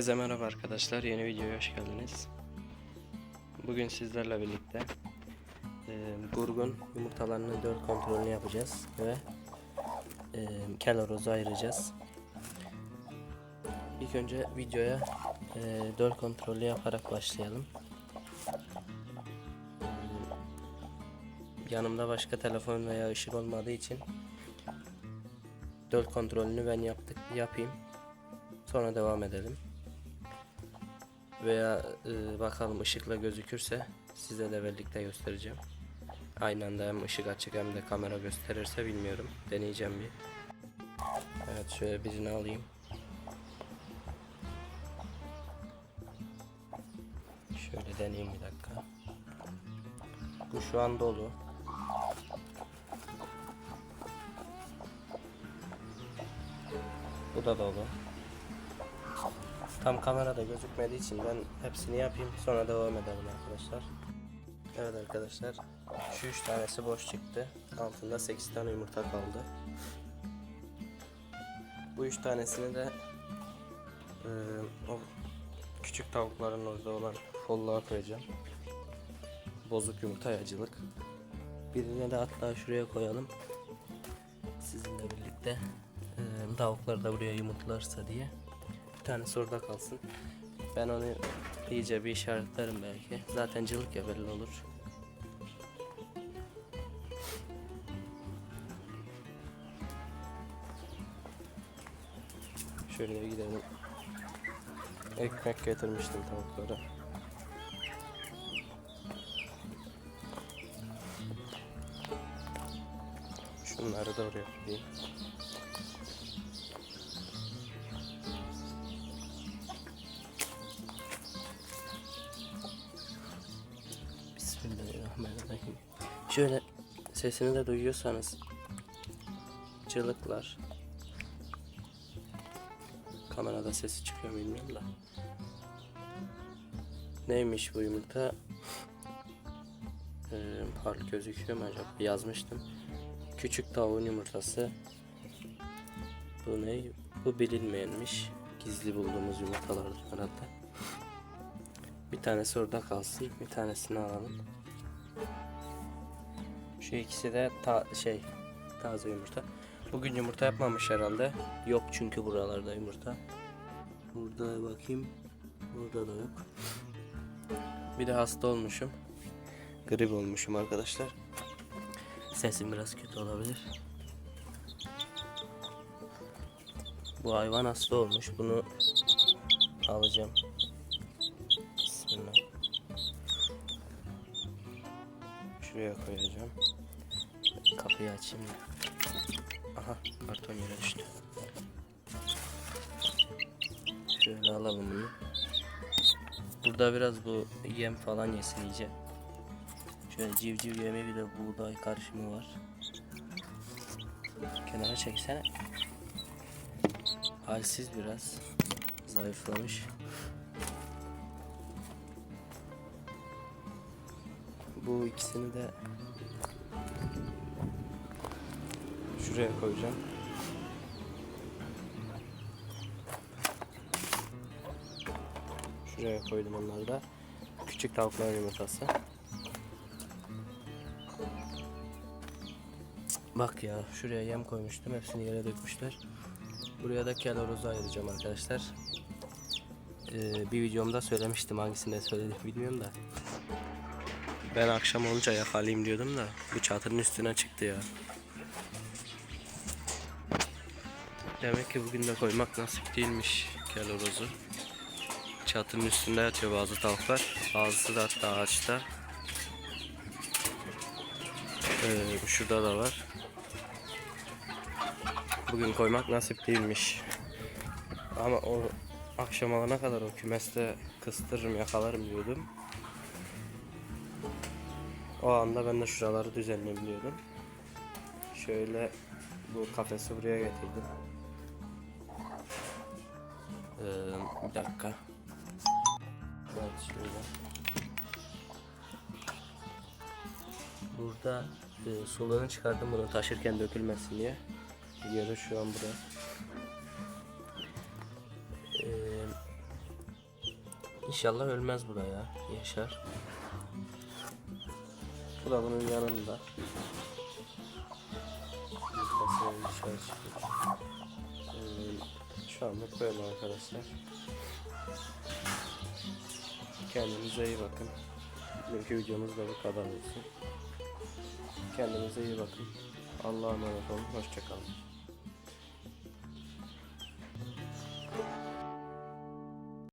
Herkese merhaba arkadaşlar. Yeni videoya hoş geldiniz. Bugün sizlerle birlikte e, Gurgun yumurtalarının dört kontrolünü yapacağız ve e, kelorozu ayıracağız. İlk önce videoya e, dört kontrolü yaparak başlayalım. E, yanımda başka telefon veya ışık olmadığı için dört kontrolünü ben yaptık yapayım. Sonra devam edelim. Veya e, bakalım ışıkla gözükürse size de birlikte göstereceğim. Aynı anda hem ışık açık hem de kamera gösterirse bilmiyorum. Deneyeceğim bir. Evet şöyle birini alayım. Şöyle deneyeyim bir dakika. Bu şu an dolu. Bu da dolu. Tam kamerada gözükmediği için ben hepsini yapayım sonra devam edelim arkadaşlar. Evet arkadaşlar şu üç tanesi boş çıktı. Altında 8 tane yumurta kaldı. Bu üç tanesini de e, o küçük tavukların orada olan folluğa koyacağım. Bozuk yumurta yacılık. Birine de hatta şuraya koyalım. Sizinle birlikte e, tavuklar da buraya yumurtlarsa diye. Bir tanesi orada kalsın. Ben onu iyice bir işaretlerim belki. Zaten cılık ya belli olur. Şöyle gidelim. Ekmek getirmiştim tavuklara. Şunları da oraya koyayım. Bismillahirrahmanirrahim. Şöyle sesini de duyuyorsanız çığlıklar kamerada sesi çıkıyor bilmiyorum da. Neymiş bu yumurta? Ee, parlı gözüküyor mu acaba? Yazmıştım. Küçük tavuğun yumurtası. Bu ne? Bu bilinmeyenmiş. Gizli bulduğumuz yumurtalardır herhalde. Bir tanesi orada kalsın. Bir tanesini alalım. Şu ikisi de ta şey taze yumurta. Bugün yumurta yapmamış herhalde. Yok çünkü buralarda yumurta. Burada bakayım. Burada da yok. Bir de hasta olmuşum. Grip olmuşum arkadaşlar. Sesim biraz kötü olabilir. Bu hayvan hasta olmuş. Bunu alacağım. Şuraya koyacağım. Kapıyı açayım. da. Aha karton yere düştü. Şöyle alalım bunu. Burada biraz bu yem falan yesin iyice. Şöyle civciv yemi bir de buğday karışımı var. Kenara çeksene. Halsiz biraz. Zayıflamış. Bu ikisini de şuraya koyacağım. Şuraya koydum onları da. Küçük tavukların yumurtası. Bak ya şuraya yem koymuştum. Hepsini yere dökmüşler. Buraya da kelorozu ayıracağım arkadaşlar. Ee, bir videomda söylemiştim hangisinde söyledim bilmiyorum da. Ben akşam olunca yakalayayım diyordum da bu çatının üstüne çıktı ya. Demek ki bugün de koymak nasip değilmiş kelorozu. Çatının üstünde yatıyor bazı tavuklar. Bazısı da hatta ağaçta. Ee, şurada da var. Bugün koymak nasip değilmiş. Ama o akşam alana kadar o kümeste kıstırırım yakalarım diyordum. O anda ben de şuraları düzenliyordum. Şöyle bu kafesi buraya getirdim. Ee, bir dakika. Evet şöyle. Burada e, suluğunu çıkardım bunu taşırken dökülmesin diye. Videoda şu an burada. Ee, İnşallah ölmez buraya. Yaşar. Bunun yanında. Çıkıyor. Ee, Şu anlık böyle arkadaşlar. Kendinize iyi bakın. Bugünkü videomuz da bu kadar olsun. Kendinize iyi bakın. Allah'a emanet olun. Hoşçakalın.